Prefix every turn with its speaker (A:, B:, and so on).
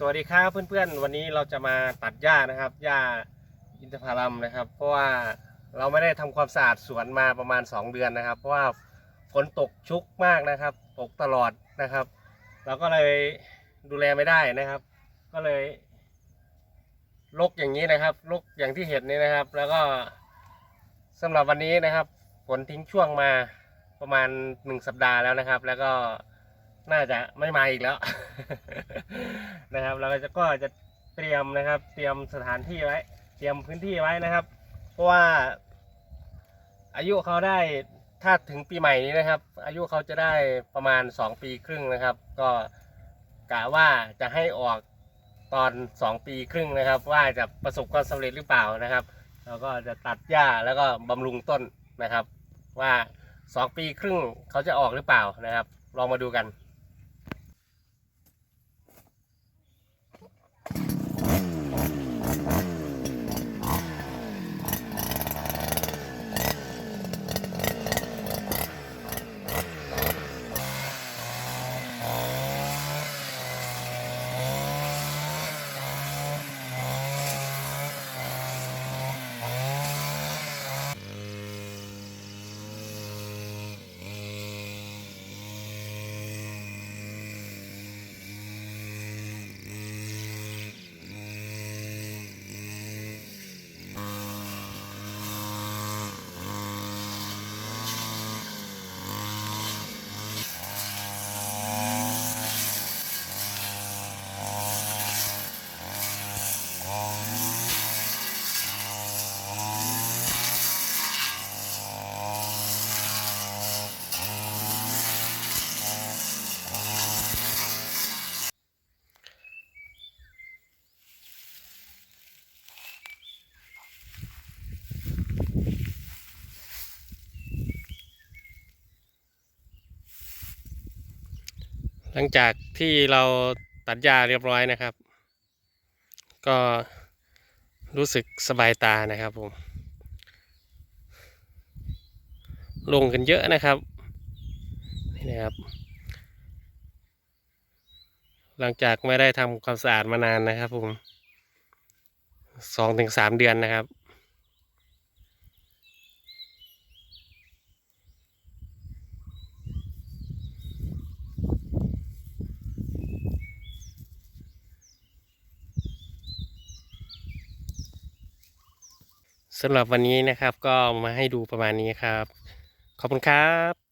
A: สวัสดีครับเพื่อนๆ วันนี้เราจะมาตัดหญ้านะครับหญ้าอินทผลัมนะครับ เพราะว่าเราไม่ได้ทำความสะอาดสวนมาประมาณ 2 เดือนนะครับ เพราะว่าฝนตกชุกมากนะครับ ตกตลอดนะครับ เราก็เลยดูแลไม่ได้นะครับ ก็เลยรกอย่างนี้นะครับรกอย่างที่เห็นนี่นะครับ แล้วก็สำหรับวันนี้นะครับฝนทิ้งช่วงมาประมาณหนึ่งสัปดาห์แล้วนะครับ แล้วก็ น่าจะไม่มาอีกแล้ว นะครับ เราก็จะก็จะเตรียมนะครับ เตรียมสถานที่ไว้ เตรียมพื้นที่ไว้นะครับ เพราะว่า อายุเขาได้ถ้าถึงปีใหม่นี้นะครับ อายุเขาจะได้ประมาณ 2 ปีครึ่งนะครับ ก็กะว่าจะให้ออกตอน 2 ปีครึ่งนะครับ ว่าจะประสบความสำเร็จหรือเปล่านะครับเราก็จะตัดหญ้าแล้วก็บำรุงต้นนะครับ ว่า 2 ปีครึ่งเขาจะออกหรือเปล่านะครับ ลองมาดูกัน ลังจากที่เราตัดหญ้าเรียบร้อยนะครับ ก็รู้สึกสบายตานะครับผม ลงกันเยอะนะครับ นี่นะครับ หลังจากไม่ได้ทำความสะอาดมานานนะครับผมสองถึงสามเดือนนะครับ สำหรับวันนี้นะครับก็มาให้ดูประมาณนี้ครับ ขอบคุณครับ